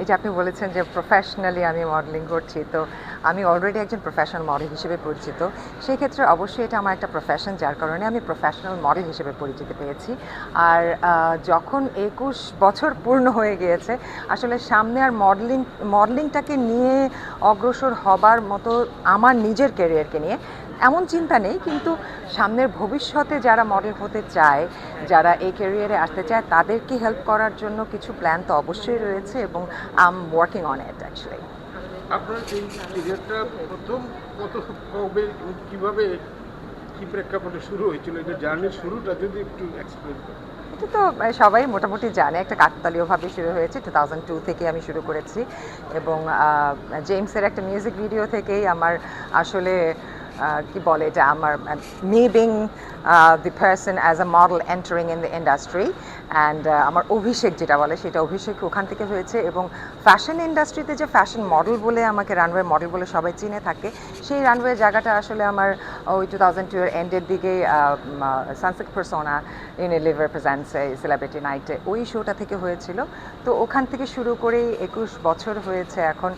এই যে আপনি বলেছেন যে প্রফেশনালি আমি মডেলিং করছি, তো আমি অলরেডি একজন প্রফেশনাল মডেল হিসেবে পরিচিত। সেই ক্ষেত্রে অবশ্যই এটা আমার একটা প্রফেশন যার কারণে আমি প্রফেশনাল মডেল হিসেবে পরিচিতি পেয়েছি। আর যখন একুশ বছর পূর্ণ হয়ে গিয়েছে, আসলে সামনে আর মডেলিং মডেলিংটাকে নিয়ে অগ্রসর হবার মতো আমার নিজের ক্যারিয়ারকে নিয়ে এমন চিন্তা নেই কিন্তু সামনের ভবিষ্যতে যারা মডেল হতে চায় যারা এই ক্যারিয়ারে আসতে চায় তাদেরকে হেল্প করার জন্য কিছু প্ল্যান তো অবশ্যই রয়েছে এবং I'm working on it actually আপনার এই ক্যারিয়ারটা প্রথম কত কবে কীভাবে কি প্রেক্ষাপটে শুরু হয়েছিল? এটা জার্নির শুরুটা যদি একটু এক্সপ্লেন করেন। এটা তো সবাই মোটামুটি জানে একটা কাকতালীয়ভাবে শুরু হয়েছে টু থাউজেন্ড টু থেকে আমি শুরু করেছি এবং জেমসের একটা মিউজিক ভিডিও থেকেই আমার আসলে কি বলে এটা, আমার me being the person as a model entering in the industry and আমার অভিষেক যেটা বলে সেটা অভিষেক ওখান থেকে হয়েছে এবং ফ্যাশন ইন্ডাস্ট্রিতে যে ফ্যাশন মডেল বলে আমাকে রানওয়ে মডেল বলে সবাই চিনে থাকে, সেই রানওয়ে জায়গাটা আসলে আমার ওই টু থাউজেন্ড টু এর এন্ডের দিকে sunset persona Unilever presents celebrity নাইটে ওই শোটা থেকে হয়েছিল। তো ওখান থেকে শুরু করেই একুশ বছর হয়েছে এখন।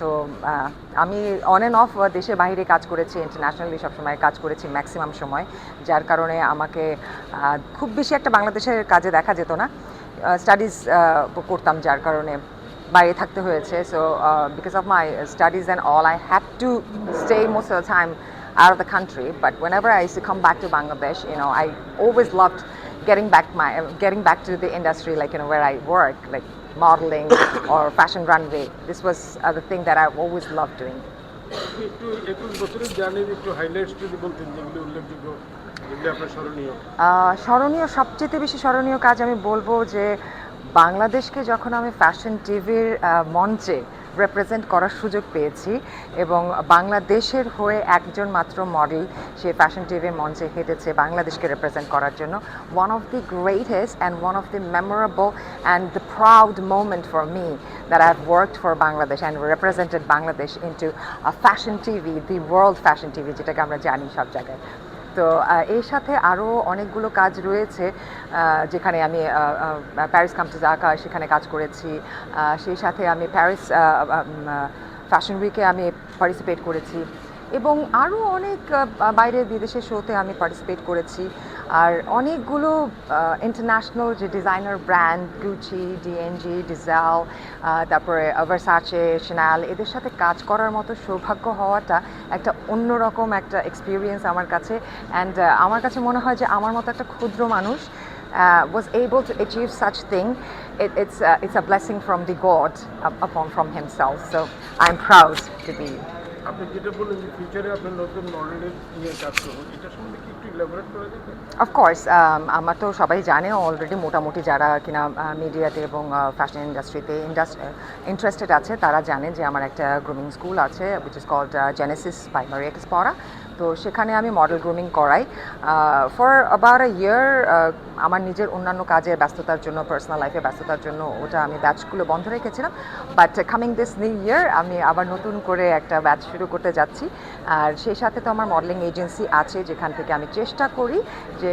তো আমি অন অ্যান্ড অফ দেশের বাইরে কাজ করেছি ইন্টারন্যাশনালি সবসময় কাজ করেছি ম্যাক্সিমাম সময় যার কারণে আমাকে খুব বেশি একটা বাংলাদেশের কাজে দেখা যেত না স্টাডিজ করতাম যার কারণে বাইরে থাকতে হয়েছে so because of my studies and all I have to stay most of the time out of the country. But whenever I used to come back to Bangladesh, you know, I always back my getting back to the industry, like you know, where I work, like modeling or fashion runway. This was uh, the thing that I've always loved doing. একটু একুশ বছরের জার্নির একটু highlights যদি বলতেন যেগুলো উল্লেখযোগ্য স্মরণীয় স্মরণীয় সবচেয়ে বেশি স্মরণীয় কাজ আমি বলব যে বাংলাদেশকে যখন আমি ফ্যাশন টিভির মঞ্চে রিপ্রেজেন্ট করার সুযোগ পেয়েছি এবং বাংলাদেশের হয়ে একজন মাত্র মডেল সে ফ্যাশন টিভির মঞ্চে হেঁটেছে বাংলাদেশকে রিপ্রেজেন্ট করার জন্য। One of the greatest and one of the memorable and the proud moment for me that I have worked for Bangladesh and represented Bangladesh into fashion TV the world fashion TV যেটাকে আমরা জানি সব জায়গায়। তো এর সাথে আরও অনেকগুলো কাজ রয়েছে যেখানে আমি প্যারিস কাম আঁকা সেখানে কাজ করেছি সেই সাথে আমি প্যারিস ফ্যাশন উইকে আমি পার্টিসিপেট করেছি এবং আরও অনেক বাইরের বিদেশের শোতে আমি পার্টিসিপেট করেছি। আর অনেকগুলো ইন্টারন্যাশনাল যে designer brand Gucci D and G Diesel তারপরে ভার্সাচে শ্যানেল এদের সাথে কাজ করার মতো সৌভাগ্য হওয়াটা একটা অন্যরকম একটা এক্সপিরিয়েন্স আমার কাছে অ্যান্ড আমার কাছে মনে হয় যে আমার মতো একটা ক্ষুদ্র মানুষ uh, was able to achieve such thing, it, it's, uh, it's a blessing from the God upon from Himself. So I'm proud. আপনি যেটা বললেন যে ফিউচারে নতুন মডেলের নিয়ে কাজ করবেন এটা সম্বন্ধে কি একটু করে অফকোর্স আমার তো সবাই জানে অলরেডি মোটামুটি যারা কিনা মিডিয়াতে এবং ফ্যাশন ইন্ডাস্ট্রিতে ইন্টারেস্টেড আছে, তারা জানে যে আমার একটা গ্রুমিং স্কুল আছে which is called Genesis primary এক্সপরা কিসপরা তো সেখানে আমি মডেল গ্রুমিং করাই। ফর অ্যাবাউট আ ইয়ার আমার নিজের অন্যান্য কাজে ব্যস্ততার জন্য পার্সোনাল লাইফে ব্যস্ততার জন্য ওটা আমি ব্যাচগুলো বন্ধ রেখেছিলাম। But coming this new year আমি আবার নতুন করে একটা ব্যাচ শুরু করতে যাচ্ছি। আর সেই সাথে তো আমার মডেলিং এজেন্সি আছে, যেখান থেকে আমি চেষ্টা করি যে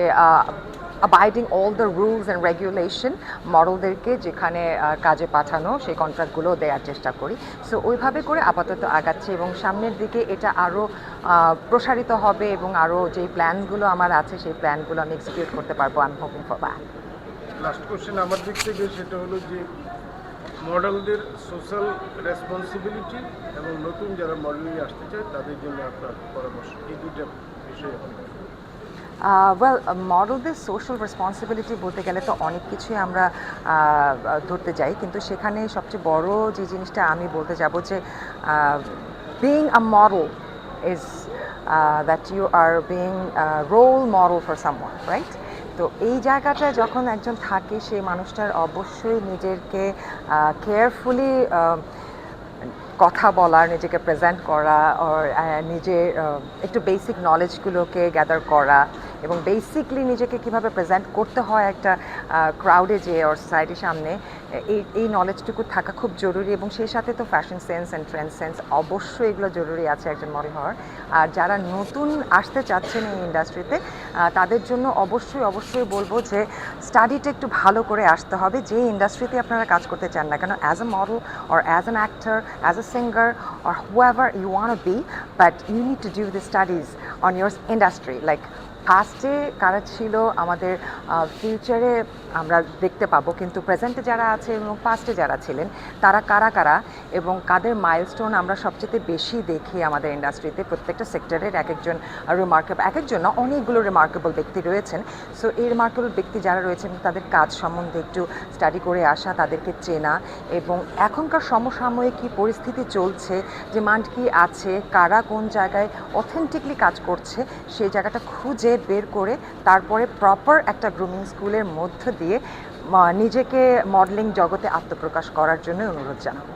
abiding all the rules and regulation মডেলদেরকে যেখানে কাজে পাঠানো, সেই কন্ট্রাক্টগুলো দেওয়ার চেষ্টা করি সো ওইভাবে করে আপাতত আগাচ্ছে এবং সামনের দিকে এটা আরও প্রসারিত হবে এবং আরও যেই প্ল্যানগুলো আমার আছে, সেই প্ল্যানগুলো আমি এক্সিকিউট করতে পারব আমি hoping for that last question আমার দিক থেকে সেটা হলো যে মডেলদের সোশ্যাল রেসপন্সিবিলিটি এবং নতুন যারা মডেলিং আসতে চায়, তাদের জন্য আপনার পরামর্শ, এই দুইটা বিষয়ে। ওয়েল মডেলদের সোশ্যাল রেসপন্সিবিলিটি বলতে গেলে তো অনেক কিছুই আমরা ধরতে যাই। কিন্তু সেখানে সবচেয়ে বড় যে জিনিসটা আমি বলতে যাব যে being a model is that you are being role model for someone right তো এই জায়গাটায় যখন একজন থাকে, সেই মানুষটার অবশ্যই নিজেকে কেয়ারফুলি কথা বলা, নিজেকে প্রেজেন্ট করা ওর নিজে একটু বেসিক নলেজগুলোকে গ্যাদার করা এবং বেসিকলি নিজেকে কীভাবে প্রেজেন্ট করতে হয় একটা ক্রাউডে যে ওর সোসাইটির সামনে এই এই নলেজটুকু থাকা খুব জরুরি এবং সেই সাথে তো fashion sense and trend sense অবশ্যই এগুলো জরুরি আছে একজন মডেল হওয়ার। আর যারা নতুন আসতে চাচ্ছেন এই ইন্ডাস্ট্রিতে তাদের জন্য অবশ্যই অবশ্যই বলব যে স্টাডিটা একটু ভালো করে আসতে হবে। যে ইন্ডাস্ট্রিতে আপনারা কাজ করতে চান না কেন as a model or as an actor as a singer or whoever you want be but you need to do the studies on your industry like পাস্টে কারা ছিল, আমাদের ফিউচারে আমরা দেখতে পাবো, কিন্তু প্রেজেন্টে যারা আছে এবং পাস্টে যারা ছিলেন, তারা কারা কারা এবং কাদের মাইলস্টোন আমরা সবচেয়ে বেশি দেখি আমাদের ইন্ডাস্ট্রিতে প্রত্যেকটা সেক্টরের এক একজন রিমার্কেবল এক একজন না, অনেকগুলো রিমার্কেবল ব্যক্তি রয়েছেন। সো এই রিমার্কেবল ব্যক্তি যারা রয়েছেন, তাদের কাজ সম্বন্ধে একটু স্টাডি করে আসা, তাদেরকে চেনা এবং এখনকার সমসাময়িক কী পরিস্থিতি চলছে ডিমান্ড কি আছে, কারা কোন জায়গায় অথেন্টিকলি কাজ করছে, সেই জায়গাটা খুঁজে বের করে তারপরে প্রপার একটা গ্রুমিং স্কুলের মধ্য দিয়ে নিজেকে মডেলিং জগতে আত্মপ্রকাশ করার জন্য অনুরোধ জানাব।